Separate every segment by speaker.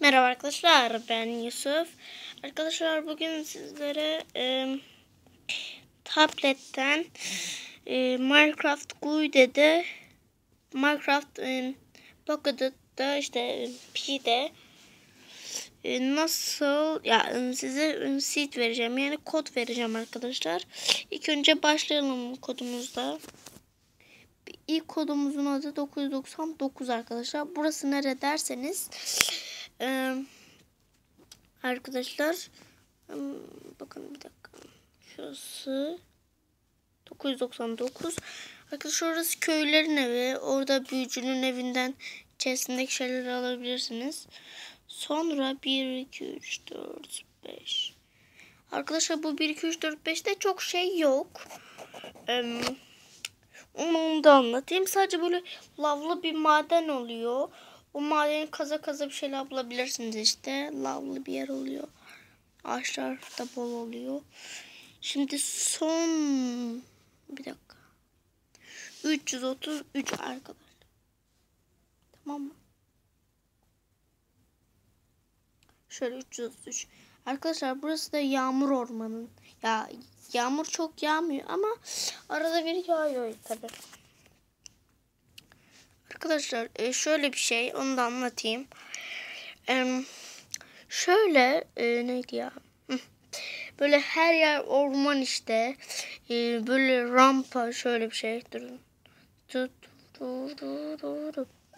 Speaker 1: Merhaba arkadaşlar ben Yusuf. Arkadaşlar bugün sizlere e, tabletten e, Minecraft GUI'de Minecraft e, Pocket'da işte P'de e, nasıl ya size seed vereceğim yani kod vereceğim arkadaşlar. İlk önce başlayalım kodumuzda. İlk kodumuzun adı 999 arkadaşlar. Burası nere derseniz ee, arkadaşlar bakın bir dakika. Şurası 999. Arkadaşlar orası köylerin evi. Orada büyücünün evinden içerisindeki şeyleri alabilirsiniz. Sonra 1, 2, 3, 4, 5. Arkadaşlar bu 1, 2, 3, 4, 5'te çok şey yok. Ee, onu da anlatayım. Sadece böyle lavlı bir maden oluyor. O madeni kaza kaza bir şeyler bulabilirsiniz işte. Lavlı bir yer oluyor. Ağaçlar da bol oluyor. Şimdi son bir dakika. 333 arkadaşlar. Tamam mı? Şöyle 333. Arkadaşlar burası da yağmur ormanın. Ya yağmur çok yağmıyor ama arada bir yağıyor tabii. Arkadaşlar e, şöyle bir şey onu da anlatayım. Şöyle e, neydi ya? Böyle her yer orman işte. E, böyle rampa şöyle bir şey. Durun.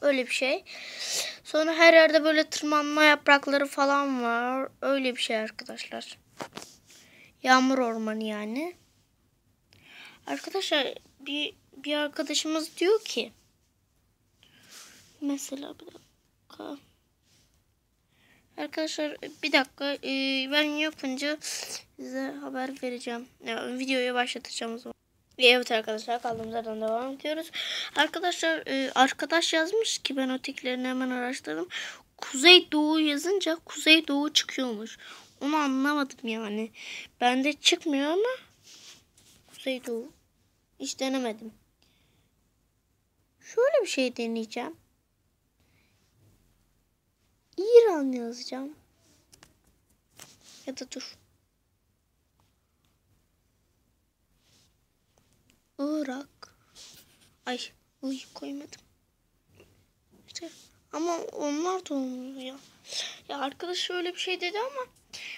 Speaker 1: Öyle bir şey. Sonra her yerde böyle tırmanma yaprakları falan var. Öyle bir şey arkadaşlar. Yağmur ormanı yani. Arkadaşlar bir bir arkadaşımız diyor ki Mesela bir dakika. Arkadaşlar bir dakika ben yapınca size haber vereceğim. Yani videoyu başlatacağım o zaman. Evet arkadaşlar kaldığımız yerden devam ediyoruz. Arkadaşlar arkadaş yazmış ki ben ötekilerini hemen araştırdım. Kuzey Doğu yazınca Kuzey Doğu çıkıyormuş. Onu anlamadım yani. Bende çıkmıyor ama Kuzey Doğu. Hiç denemedim. Şöyle bir şey deneyeceğim. İran yazacağım. Ya da dur. Irak. Ay, uy koymadım. İşte ama onlar da olmuyor ya. Ya arkadaş şöyle bir şey dedi ama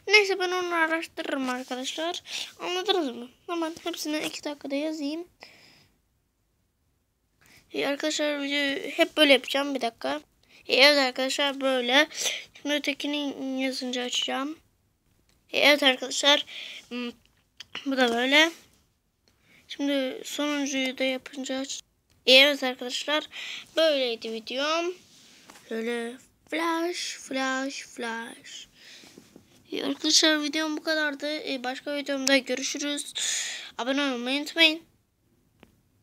Speaker 1: neyse ben onu araştırırım arkadaşlar. Anladınız mı? Hemen hepsini iki dakikada yazayım. E arkadaşlar hep böyle yapacağım bir dakika. Evet arkadaşlar böyle. Şimdi ötekini yazınca açacağım. Evet arkadaşlar. Hmm, bu da böyle. Şimdi sonuncuyu da yapınca aç. Evet arkadaşlar. Böyleydi videom. Böyle flash flash flash. Arkadaşlar videom bu kadardı. Başka videomda görüşürüz. Abone olmayı unutmayın.